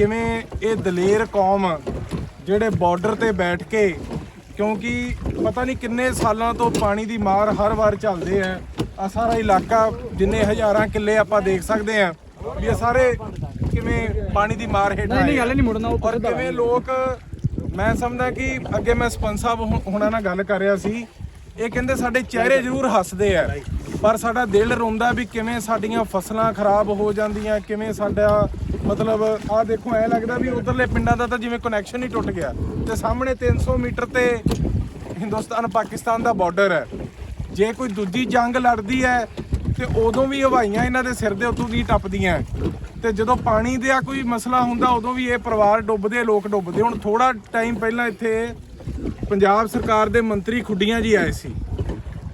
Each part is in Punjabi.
ਕਿਵੇਂ ਇਹ ਦਲੇਰ ਕੌਮ ਜਿਹੜੇ ਬਾਰਡਰ ਤੇ ਬੈਠ ਕੇ ਕਿਉਂਕਿ ਪਤਾ ਨਹੀਂ ਕਿੰਨੇ ਸਾਲਾਂ ਤੋਂ ਪਾਣੀ ਦੀ ਮਾਰ ਹਰ ਵਾਰ ਚੱਲਦੇ ਆ। ਆ ਸਾਰਾ ਇਲਾਕਾ ਜਿੰਨੇ ਹਜ਼ਾਰਾਂ ਕਿੱਲੇ ਆਪਾਂ ਦੇਖ ਸਕਦੇ ਆ ਵੀ ਇਹ ਸਾਰੇ ਕਿਵੇਂ ਪਾਣੀ ਦੀ ਮਾਰ ਹੇਠ ਨਹੀਂ। ਗੱਲ ਨਹੀਂ ਮੁੜਨਾ, ਉਹ ਔਰ ਕਿਵੇਂ ਲੋਕ ਮੈਂ ਸਮਝਦਾ ਕਿ ਅੱਗੇ ਮੈਂ ਸਰਪੰਚ ਸਾਹਿਬ ਹੁਣਾਂ ਨਾਲ ਗੱਲ ਕਰ ਰਿਹਾ ਸੀ। ਇਹ ਕਹਿੰਦੇ ਸਾਡੇ ਚਿਹਰੇ ਜ਼ਰੂਰ ਹੱਸਦੇ ਆ ਪਰ ਸਾਡਾ ਦਿਲ ਰੋਂਦਾ ਵੀ ਕਿਵੇਂ ਸਾਡੀਆਂ ਫਸਲਾਂ ਖਰਾਬ ਹੋ ਜਾਂਦੀਆਂ ਕਿਵੇਂ ਸਾਡਾ ਮਤਲਬ ਆਹ ਦੇਖੋ, ਐ ਲੱਗਦਾ ਵੀ ਉਧਰਲੇ ਪਿੰਡਾਂ ਦਾ ਤਾਂ ਜਿਵੇਂ ਕਨੈਕਸ਼ਨ ਹੀ ਟੁੱਟ ਗਿਆ। ਤੇ ਸਾਹਮਣੇ 300 ਮੀਟਰ ਤੇ ਹਿੰਦੁਸਤਾਨ, ਪਾਕਿਸਤਾਨ ਦਾ ਬਾਰਡਰ ਹੈ। ਜੇ ਕੋਈ ਦੂਜੀ ਜੰਗ ਲੜਦੀ ਹੈ, ਤੇ ਉਦੋਂ ਵੀ ਹਵਾਈਆਂ ਇਹਨਾਂ ਦੇ ਸਿਰ ਦੇ ਉੱਤੋਂ ਦੀ ਟੱਪਦੀਆਂ ਹੈ। ਤੇ ਜਦੋਂ ਪਾਣੀ ਦਾ ਕੋਈ ਮਸਲਾ ਹੁੰਦਾ, ਉਦੋਂ ਵੀ ਇਹ ਪਰਿਵਾਰ ਡੁੱਬਦੇ, ਲੋਕ ਡੁੱਬਦੇ। ਹੁਣ ਥੋੜਾ ਟਾਈਮ ਪਹਿਲਾਂ ਇੱਥੇ ਪੰਜਾਬ ਸਰਕਾਰ ਦੇ ਮੰਤਰੀ ਖੁੱਡੀਆਂ ਜੀ ਆਏ ਸੀ।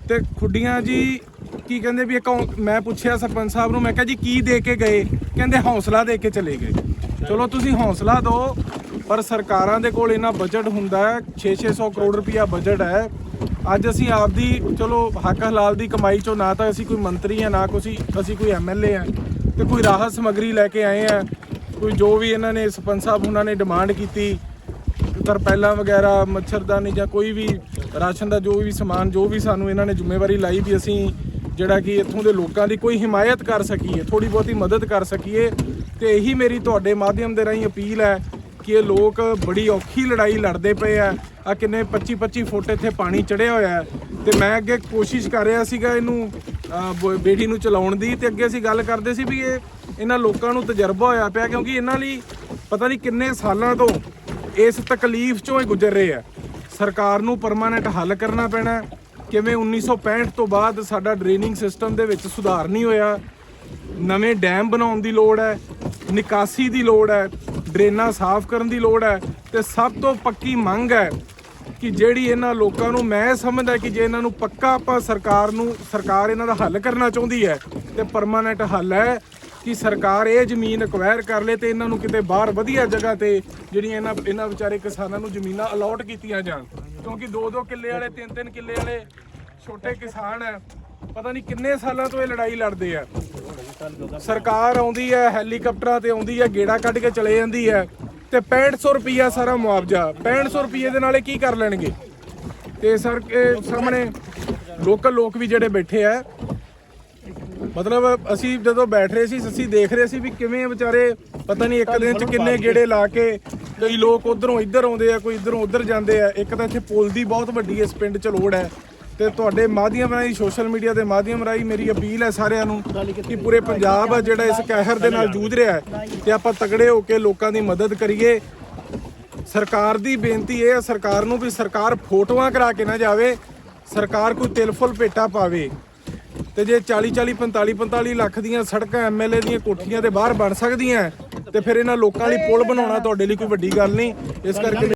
ਤੇ ਖੁੱਡੀਆਂ ਜੀ ਕੀ ਕਹਿੰਦੇ ਵੀ ਇੱਕ ਹੌ- ਮੈਂ ਪੁੱਛਿਆ ਸਰਪੰਚ ਸਾਹਿਬ ਨੂੰ, ਮੈਂ ਕਿਹਾ ਜੀ ਕੀ ਦੇ ਕੇ ਗਏ? ਕਹਿੰਦੇ ਹੌਸਲਾ ਦੇ ਕੇ ਚਲੇ ਗਏ। ਚਲੋ ਤੁਸੀਂ ਹੌਸਲਾ ਦਿਓ, ਪਰ ਸਰਕਾਰਾਂ ਦੇ ਕੋਲ ਇਹਨਾਂ ਬਜਟ ਹੁੰਦਾ ਹੈ 6-600 ਕਰੋੜ ਰੁਪਇਆ ਬਜਟ ਹੈ। ਅੱਜ ਅਸੀਂ ਆਪਦੀ, ਚਲੋ ਹੱਕ ਹਲਾਲ ਦੀ ਕਮਾਈ ਚੋਂ ਨਾ ਤਾਂ ਅਸੀਂ ਕੋਈ ਮੰਤਰੀ ਹਾਂ, ਨਾ ਕੋਈ ਅਸੀਂ ਕੋਈ ਐਮਐਲਏ ਆ ਤੇ ਕੋਈ ਰਾਹਤ ਸਮੱਗਰੀ ਲੈ ਕੇ ਆਏ ਹਾਂ। ਕੋਈ ਜੋ ਵੀ ਇਹਨਾਂ ਨੇ, ਸਰਪੰਚ ਸਾਹਿਬ ਉਹਨਾਂ ਨੇ ਡਿਮਾਂਡ ਕੀਤੀ ਤਰਪੈਲਾਂ ਵਗੈਰਾ, ਮੱਛਰਦਾਨੀ ਜਾਂ ਕੋਈ ਵੀ ਰਾਸ਼ਨ ਦਾ ਜੋ ਵੀ ਸਮਾਨ, ਜੋ ਵੀ ਸਾਨੂੰ ਇਹਨਾਂ ਨੇ ਜ਼ਿੰਮੇਵਾਰੀ ਲਾਈ ਵੀ ਅਸੀਂ ਜਿਹੜਾ ਕਿ ਇੱਥੋਂ ਦੇ ਲੋਕਾਂ ਦੀ ਕੋਈ ਹਿਮਾਇਤ ਕਰ ਸਕੀਏ ਥੋੜੀ ਬਹੁਤੀ ਮਦਦ ਕਰ ਸਕੀਏ, ਤੇ ਇਹੀ ਮੇਰੀ ਤੁਹਾਡੇ ਮਾਧਿਅਮ ਦੇ ਰਾਹੀਂ ਅਪੀਲ ਹੈ ਕਿ ਇਹ ਲੋਕ ਬੜੀ ਔਖੀ ਲੜਾਈ ਲੜਦੇ ਪਏ ਆ। ਆ ਕਿੰਨੇ 25 25 ਫੁੱਟ ਇੱਥੇ ਪਾਣੀ ਚੜਿਆ ਹੋਇਆ ਹੈ। ਤੇ ਮੈਂ ਅੱਗੇ ਕੋਸ਼ਿਸ਼ ਕਰ ਰਿਹਾ ਸੀਗਾ ਇਹਨੂੰ ਬ- ਬੇੜੀ ਨੂੰ ਚਲਾਉਣ ਦੀ ਤੇ ਅੱਗੇ ਅਸੀਂ ਗੱਲ ਕਰਦੇ ਸੀ ਵੀ ਇਹ, ਇਹਨਾਂ ਲੋਕਾਂ ਨੂੰ ਤਜਰਬਾ ਹੋਇਆ ਪਿਆ ਕਿਉਂਕਿ ਇਹਨਾਂ ਲਈ ਪਤਾ ਨਹੀਂ ਕਿੰਨੇ ਸਾਲਾਂ ਤੋਂ ਇਸ ਤਕਲੀਫ ਚੋਂ ਹੀ ਗੁਜ਼ਰ ਰਹੇ ਆ। ਸਰਕਾਰ ਨੂੰ ਪਰਮਾਨੈਂਟ ਹੱਲ ਕਰਨਾ ਪੈਣਾ ਕਿਵੇਂ 1965 ਤੋਂ ਬਾਅਦ ਸਾਡਾ ਡਰੇਨਿੰਗ ਸਿਸਟਮ ਦੇ ਵਿੱਚ ਸੁਧਾਰ ਨਹੀਂ ਹੋਇਆ? ਨਵੇਂ ਡੈਮ ਬਣਾਉਣ ਦੀ ਲੋੜ ਹੈ, ਨਿਕਾਸੀ ਦੀ ਲੋੜ ਹੈ, ਡਰੇਨਾਂ ਸਾਫ਼ ਕਰਨ ਦੀ ਲੋੜ ਹੈ ਤੇ ਸਭ ਤੋਂ ਪੱਕੀ ਮੰਗ ਹੈ ਕਿ ਜਿਹੜੀ ਇਹਨਾਂ ਲੋਕਾਂ ਨੂੰ ਮੈਂ ਸਮਝਦਾ ਕਿ ਜੇ ਇਹਨਾਂ ਨੂੰ ਪੱਕਾ ਆਪਾਂ ਸਰਕਾਰ ਨੂੰ, ਸਰਕਾਰ ਇਹਨਾਂ ਦਾ ਹੱਲ ਕਰਨਾ ਚਾਹੁੰਦੀ ਹੈ ਤੇ ਪਰਮਾਨੈਂਟ ਹੱਲ ਹੈ ਕਿ ਸਰਕਾਰ ਇਹ ਜ਼ਮੀਨ ਅਕਵਾਇਰ ਕਰ ਲੇ ਤੇ ਇਹਨਾਂ ਨੂੰ ਕਿਤੇ ਬਾਹਰ ਵਧੀਆ ਜਗ੍ਹਾ ਤੇ ਜਿਹੜੀਆਂ ਇਹਨਾਂ ਇਹਨਾਂ ਵਿਚਾਰੇ ਕਿਸਾਨਾਂ ਨੂੰ ਜ਼ਮੀਨਾਂ ਅਲਾਟ ਕੀਤੀਆਂ ਜਾਣ। ਕਿਉਂਕਿ 2-2 ਕਿੱਲੇ ਵਾਲੇ 3-3 ਕਿੱਲੇ ਵਾਲੇ ਛੋਟੇ ਕਿਸਾਨ ਹੈ। ਪਤਾ ਨਹੀਂ ਕਿੰਨੇ ਸਾਲਾਂ ਤੋਂ ਇਹ ਲੜਾਈ ਲੜਦੇ ਆ। ਸਰਕਾਰ ਆਉਂਦੀ ਹੈ, ਹੈਲੀਕਾਪਟਰਾਂ ਤੇ ਆਉਂਦੀ ਹੈ, ਗੇੜਾ ਕੱਢ ਕੇ ਚਲੇ ਜਾਂਦੀ ਹੈ ਤੇ 6500 ਰੁਪਈਆ ਸਾਰਾ ਮੁਆਵਜ਼ਾ। 6500 ਰੁਪਈਏ ਦੇ ਨਾਲ ਇਹ ਕੀ ਕਰ ਲੈਣਗੇ? ਤੇ ਸਰ ਸਾਹਮਣੇ ਲੋਕਲ ਲੋਕ ਵੀ ਜਿਹੜੇ ਬੈਠੇ ਆ ਮਤਲਬ ਅਸੀਂ ਜਦੋਂ ਬੈਠ ਰਹੇ ਸੀ ਅਸੀਂ ਦੇਖ ਰਹੇ ਸੀ ਵੀ ਕਿਵੇਂ ਵਿਚਾਰੇ ਪਤਾ ਨਹੀਂ ਇੱਕ ਦਿਨ ਚ ਕਿੰਨੇ ਗੇੜੇ ਲਾ ਕੇ ਕਈ ਲੋਕ ਉਧਰੋਂ ਇੱਧਰ ਆਉਂਦੇ ਆ ਕੋਈ ਇੱਧਰੋਂ ਉੱਧਰ ਜਾਂਦੇ ਆ। ਇੱਕ ਤਾਂ ਇੱਥੇ ਪੁਲ ਦੀ ਬਹੁਤ ਵੱਡੀ ਇਸ ਪਿੰਡ ਚ ਲੋੜ ਹੈ। ਤੇ ਤੁਹਾਡੇ ਮਾਧਿਅਮ ਰਾਹੀਂ ਸੋਸ਼ਲ ਮੀਡੀਆ ਦੇ ਮਾਧਿਅਮ ਰਾਹੀਂ ਮੇਰੀ ਅਪੀਲ ਹੈ ਸਾਰਿਆਂ ਨੂੰ ਕਿ ਪੂਰੇ ਪੰਜਾਬ ਆ ਜਿਹੜਾ ਇਸ ਕਹਿਰ ਦੇ ਨਾਲ ਜੂਝ ਰਿਹਾ ਹੈ ਤੇ ਆਪਾਂ ਤਗੜੇ ਹੋ ਕੇ ਲੋਕਾਂ ਦੀ ਮਦਦ ਕਰੀਏ। ਸਰਕਾਰ ਦੀ ਬੇਨਤੀ ਇਹ ਹੈ ਸਰਕਾਰ ਨੂੰ ਵੀ ਸਰਕਾਰ ਫੋਟੋਆਂ ਕਰਾ ਕੇ ਨਾ ਜਾਵੇ ਸਰਕਾਰ ਕੋਈ ਤਿਲਫੁਲ ਭੇਟਾ ਪਾਵੇ। ਤੇ ਜੇ 40 40 45 45 ਲੱਖ ਦੀਆਂ ਸੜਕਾਂ ਐਮਐਲਏ ਦੀਆਂ ਕੋਠੀਆਂ ਦੇ ਬਾਹਰ ਬਣ ਸਕਦੀਆਂ, ਤੇ ਫਿਰ ਇਹਨਾਂ ਲੋਕਾਂ ਲਈ ਪੁਲ ਬਣਾਉਣਾ ਤੁਹਾਡੇ ਲਈ ਕੋਈ ਵੱਡੀ ਗੱਲ ਨਹੀਂ। ਇਸ ਕਰਕੇ